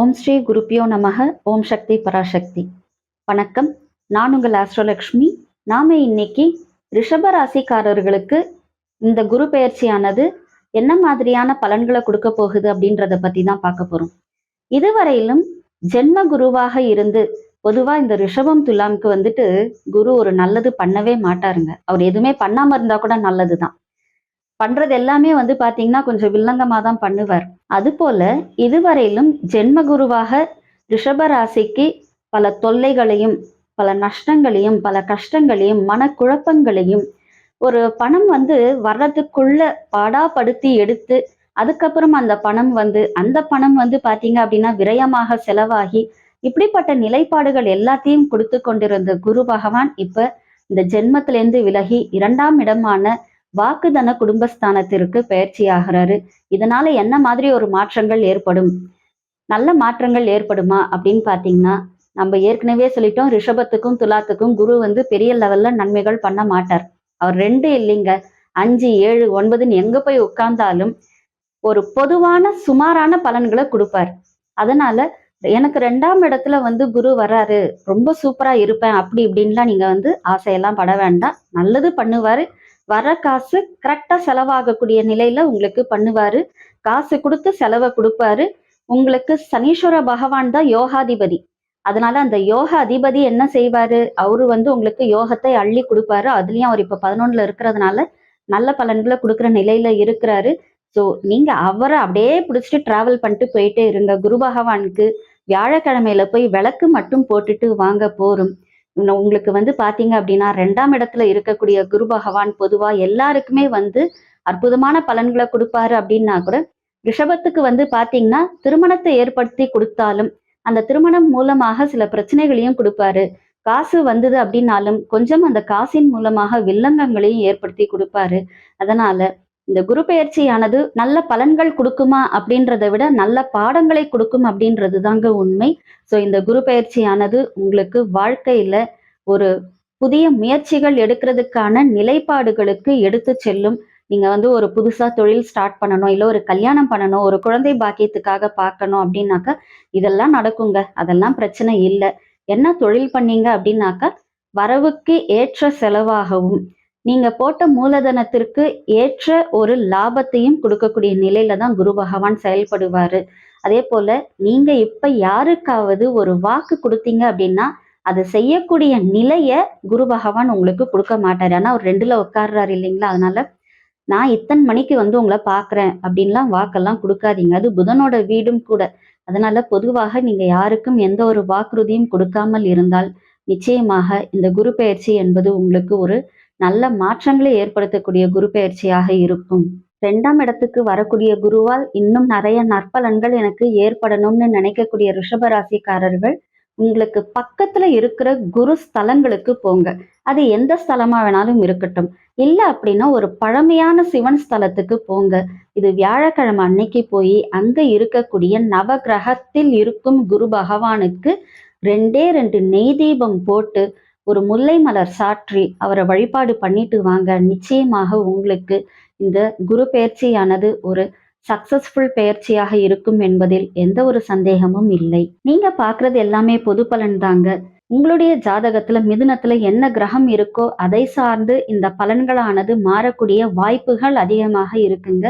ஓம் ஸ்ரீ குருப்பியோ நமக ஓம் சக்தி பராசக்தி. வணக்கம். நான் உங்கள் ஆஸ்ட்ரோலக்ஷ்மி. நாம இன்னைக்கு ரிஷப ராசிக்காரர்களுக்கு இந்த குரு பெயர்ச்சியானது என்ன மாதிரியான பலன்களை கொடுக்க போகுது அப்படின்றத பத்தி தான் பார்க்க போறோம். இதுவரையிலும் ஜென்ம குருவாக இருந்து பொதுவா இந்த ரிஷபம் துலாம்க்கு வந்துட்டு குரு ஒரு நல்லது பண்ணவே மாட்டாருங்க. அவர் எதுவுமே பண்ணாம இருந்தா கூட நல்லதுதான். பண்றது எல்லாமே வந்து பாத்தீங்கன்னா கொஞ்சம் வில்லங்கமா தான் பண்ணுவார். அது போல இதுவரையிலும் ஜென்ம குருவாக ரிஷப ராசிக்கு பல தொல்லைகளையும் பல நஷ்டங்களையும் பல கஷ்டங்களையும் மனக்குழப்பங்களையும் ஒரு பணம் வந்து வர்றதுக்குள்ள பாடாப்படுத்தி எடுத்து அதுக்கப்புறம் அந்த பணம் வந்து அந்த பணம் வந்து பாத்தீங்க அப்படின்னா விரயமாக செலவாகி இப்படிப்பட்ட நிலைப்பாடுகள் எல்லாத்தையும் கொடுத்து கொண்டிருந்த குரு பகவான் இப்ப இந்த ஜென்மத்திலேருந்து விலகி இரண்டாம் இடமான வாக்குதன குடும்பஸ்தானத்திற்கு பயிற்சி ஆகிறாரு இதனால என்ன மாதிரி ஒரு மாற்றங்கள் ஏற்படும்? நல்ல மாற்றங்கள் ஏற்படுமா? அப்படின்னு பாத்தீங்கன்னா நம்ம ஏற்கனவே சொல்லிட்டோம் ரிஷபத்துக்கும் துலாத்துக்கும் குரு வந்து பெரிய லெவல்ல நன்மைகள் பண்ண மாட்டார். அவர் ரெண்டு இல்லைங்க. அஞ்சு ஏழு ஒன்பதுன்னு எங்க போய் உட்கார்ந்தாலும் ஒரு பொதுவான சுமாரான பலன்களை கொடுப்பார். அதனால எனக்கு ரெண்டாம் இடத்துல வந்து குரு வர்றாரு ரொம்ப சூப்பரா இருப்பேன் அப்படி இப்படின்லாம் நீங்க வந்து ஆசையெல்லாம் பட வேண்டாம். நல்லது பண்ணுவாரு வர காசு கரெக்டா செலவாகக்கூடிய நிலையில உங்களுக்கு பண்ணுவாரு. காசு கொடுத்து செலவை கொடுப்பாரு. உங்களுக்கு சனீஸ்வர பகவான் தான் யோகாதிபதி. அதனால அந்த யோக அதிபதி என்ன செய்வாரு? அவரு வந்து உங்களுக்கு யோகத்தை அள்ளி கொடுப்பாரு. அதுலயும் அவர் இப்ப பதினொன்னுல இருக்கிறதுனால நல்ல பலன்களை கொடுக்குற நிலையில இருக்கிறாரு. ஸோ நீங்க அவரை அப்படியே பிடிச்சிட்டு டிராவல் பண்ணிட்டு போயிட்டே இருங்க. குரு பகவானுக்கு வியாழக்கிழமையில போய் விளக்கு மட்டும் போட்டுட்டு வாங்க போறோம். உங்களுக்கு வந்து பாத்தீங்க அப்படின்னா ரெண்டாம் இடத்துல இருக்கக்கூடிய குரு பகவான் பொதுவா எல்லாருக்குமே வந்து அற்புதமான பலன்களை கொடுப்பாரு அப்படின்னா கூட ரிஷபத்துக்கு வந்து பாத்தீங்கன்னா திருமணத்தை ஏற்படுத்தி கொடுத்தாலும் அந்த திருமணம் மூலமாக சில பிரச்சனைகளையும் கொடுப்பாரு. காசு வந்தது அப்படின்னாலும் கொஞ்சம் அந்த காசின் மூலமாக வில்லங்கங்களையும் ஏற்படுத்தி கொடுப்பாரு. அதனால இந்த குரு பெயர்ச்சியானது நல்ல பலன்கள் கொடுக்குமா அப்படின்றத விட நல்ல பாடங்களை கொடுக்கும் அப்படின்றது தாங்க உண்மை. ஸோ இந்த குரு பெயர்ச்சியானது உங்களுக்கு வாழ்க்கையில ஒரு புதிய முயற்சிகள் எடுக்கிறதுக்கான நிலைப்பாடுகளுக்கு எடுத்து செல்லும். நீங்க வந்து ஒரு புதுசா தொழில் ஸ்டார்ட் பண்ணணும் இல்லை ஒரு கல்யாணம் பண்ணணும் ஒரு குழந்தை பாக்கியத்துக்காக பார்க்கணும் அப்படின்னாக்கா இதெல்லாம் நடக்குங்க. அதெல்லாம் பிரச்சனை இல்லை. என்ன தொழில் பண்ணீங்க அப்படின்னாக்கா வரவுக்கு ஏற்ற செலவாகவும் நீங்க போட்ட மூலதனத்திற்கு ஏற்ற ஒரு லாபத்தையும் கொடுக்கக்கூடிய நிலையில தான் குரு பகவான் செயல்படுவாரு. அதே போல நீங்க இப்ப யாருக்காவது ஒரு வாக்கு கொடுத்தீங்க அப்படின்னா அதை செய்யக்கூடிய நிலைய குரு பகவான் உங்களுக்கு கொடுக்க மாட்டாரு. ஆனா அவர் ரெண்டுல உட்கார்றாரு இல்லைங்களா? அதனால நான் இத்தனை மணிக்கு வந்து உங்களை பாக்குறேன் அப்படின்லாம் வாக்கெல்லாம் கொடுக்காதீங்க. அது புதனோட வீடும் கூட. அதனால பொதுவாக நீங்க யாருக்கும் எந்த ஒரு வாக்குறுதியும் கொடுக்காமல் இருந்தால் நிச்சயமாக இந்த குரு பயிற்சி என்பது உங்களுக்கு ஒரு நல்ல மாற்றங்களை ஏற்படுத்தக்கூடிய குரு பயிற்சியாக இருக்கும். ரெண்டாம் இடத்துக்கு வரக்கூடிய குருவால் இன்னும் நிறைய நற்பலன்கள் எனக்கு ஏற்படணும்னு நினைக்கக்கூடிய ரிஷபராசிக்காரர்கள் உங்களுக்கு பக்கத்துல இருக்கிற குரு ஸ்தலங்களுக்கு போங்க. அது எந்த ஸ்தலமா வேணாலும் இருக்கட்டும். இல்லை அப்படின்னா ஒரு பழமையான சிவன் ஸ்தலத்துக்கு போங்க. இது வியாழக்கிழமை அன்னைக்கு போய் அங்க இருக்கக்கூடிய நவ கிரகத்தில் இருக்கும் குரு பகவானுக்கு ரெண்டே ரெண்டு நெய் தீபம் போட்டு ஒரு முல்லை மலர் சாற்றி அவரை வழிபாடு பண்ணிட்டு வாங்க. நிச்சயமாக உங்களுக்கு இந்த குரு பெயர்ச்சியானது ஒரு சக்சஸ்ஃபுல் பெயர்ச்சியாக இருக்கும் என்பதில் எந்த ஒரு சந்தேகமும் இல்லை. நீங்க பாக்குறது எல்லாமே பொது பலன் தாங்க. உங்களுடைய ஜாதகத்துல மிதுனத்துல என்ன கிரகம் இருக்கோ அதை சார்ந்து இந்த பலன்களானது மாறக்கூடிய வாய்ப்புகள் அதிகமாக இருக்குங்க.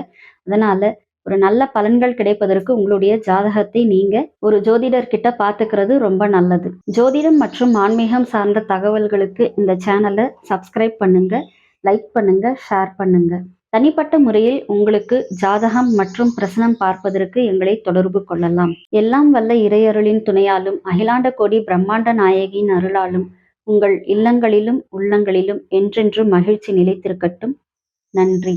அதனால ஒரு நல்ல பலன்கள் கிடைப்பதற்கு உங்களுடைய ஜாதகத்தை நீங்க ஒரு ஜோதிடர் கிட்ட பாத்துக்கிறது ரொம்ப நல்லது. ஜோதிடம் மற்றும் ஆன்மீகம் சார்ந்த தகவல்களுக்கு இந்த சேனலை சப்ஸ்கிரைப் பண்ணுங்க லைக் பண்ணுங்க ஷேர் பண்ணுங்க. தனிப்பட்ட முறையில் உங்களுக்கு ஜாதகம் மற்றும் பிரசனம் பார்ப்பதற்கு எங்களை தொடர்பு கொள்ளலாம். எல்லாம் வல்ல இறையருளின் துணையாலும் அகிலாண்ட கோடி பிரம்மாண்ட நாயகியின் அருளாலும் உங்கள் இல்லங்களிலும் உள்ளங்களிலும் என்றென்றும் மகிழ்ச்சி நிலைத்திருக்கட்டும். நன்றி.